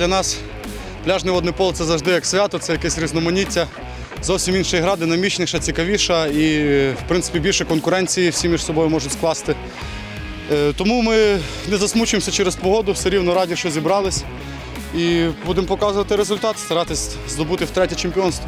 Для нас пляжне водне поле це завжди як свято, це якесь різноманіття. Зовсім інша гра, динамічніша, цікавіша і, в принципі, більше конкуренції всі між собою можуть скласти. Е, Тому ми не засмучуємося через погоду, все рівно раді, що зібрались. І будемо показувати результат, старатись здобути втретє чемпіонство.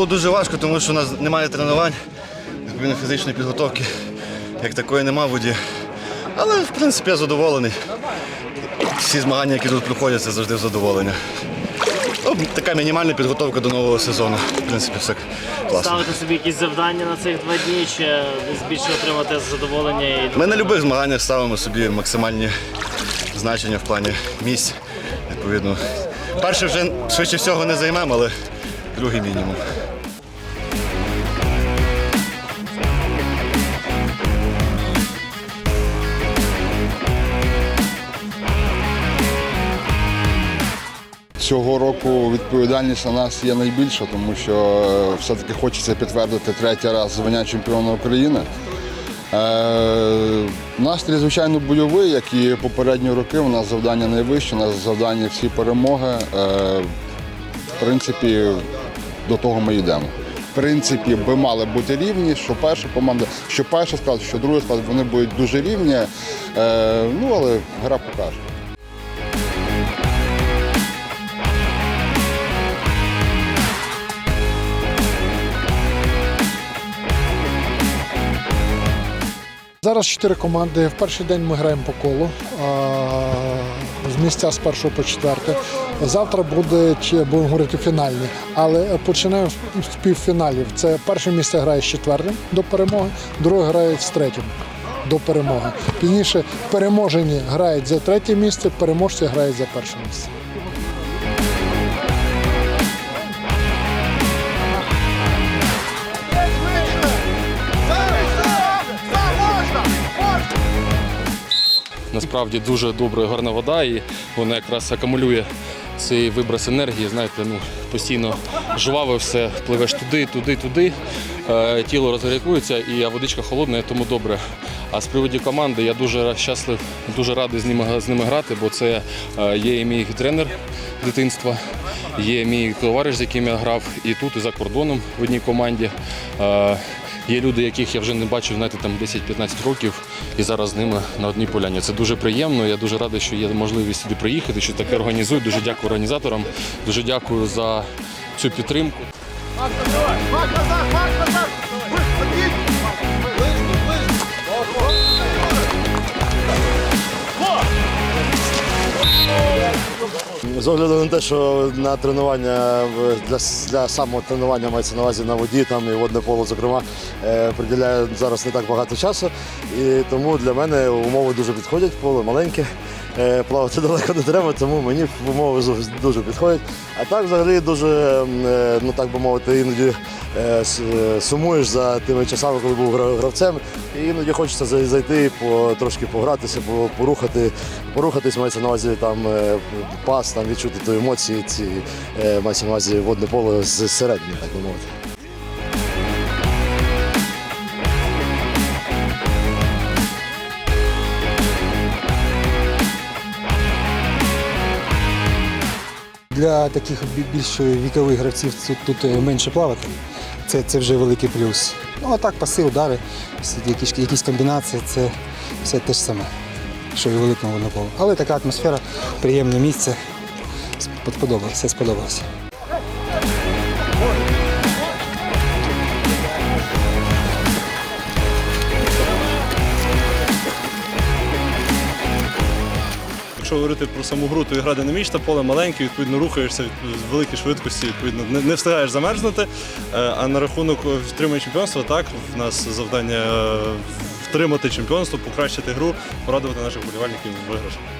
Було дуже важко, тому що у нас немає тренувань, відповідно фізичної підготовки, як такої нема в воді. Але в принципі я задоволений. Всі змагання, які тут проходять, це завжди задоволення. Ну, така мінімальна підготовка до нового сезону. В принципі, все класно. Ставити собі якісь завдання на цих два дні, чи десь більше отримати задоволення і Ми на будь-яких змаганнях ставимо собі максимальні значення в плані місць. Відповідно. Перше вже швидше всього не займемо, але другий мінімум. Цього року відповідальність на нас є найбільша, тому що е, все-таки хочеться підтвердити третій раз звання чемпіона України. Е, настрій, звичайно, бойовий, як і попередні роки. У нас завдання найвище, у нас завдання всі перемоги. Е, в принципі, до того ми йдемо. В принципі, би мали бути рівні, що перша команда, що перша склад, що друга склад, вони будуть дуже рівні. Ну, але гра покаже. Зараз чотири команди. В перший день ми граємо по колу з місця з першого по четверте. Завтра буде чи будемо говорити фінальні, але починаємо з півфіналів. Це перше місце грає з четвертим до перемоги, друге грає з третім до перемоги. Пізніше переможені грають за третє місце, переможці грають за перше місце. Насправді дуже добра і гарна вода, і вона якраз акумулює цей виброс енергії. Знаєте, ну постійно жваве все, пливеш туди, туди, туди. Е, тіло розгарякується, і водичка холодна, тому добре. А з приводу команди я дуже щаслив, дуже радий з ними з ними грати, бо це е, є і мій тренер дитинства, є мій товариш, з яким я грав і тут, і за кордоном в одній команді. Є люди, яких я вже не бачив знаєте, там 10-15 років, і зараз з ними на одній поляні. Це дуже приємно. Я дуже радий, що є можливість сюди приїхати, що таке організують. Дуже дякую організаторам, дуже дякую за цю підтримку. З огляду на те, що на тренування для, для самого тренування мається на увазі на воді, там і водне поло, зокрема, е, приділяю зараз не так багато часу. І тому для мене умови дуже підходять, поле маленьке, е, плавати далеко не треба, тому мені умови дуже підходять. А так взагалі дуже, е, ну так би мовити, іноді сумуєш за тими часами, коли був гравцем. Іноді хочеться зайти, по, трошки погратися, по- порухати, порухатись, мається на увазі там е, пас, там відчути ту емоції, ці е, мається на увазі водне поле з середини, так би мовити. Для таких бі- більш вікових гравців тут, тут е, менше плавати. Це, це вже великий плюс. Ну а так, паси, удари, якісь, якісь комбінації, це все те ж саме, що і великому воднополу. Але така атмосфера, приємне місце. Сподобалося, все сподобалося. Якщо говорити про саму гру, то гра динамічна, поле маленьке, відповідно рухаєшся з великій швидкості, відповідно не, не встигаєш замерзнути. Е, А на рахунок втримання чемпіонства, так, в нас завдання е, втримати чемпіонство, покращити гру, порадувати наших болівальників в.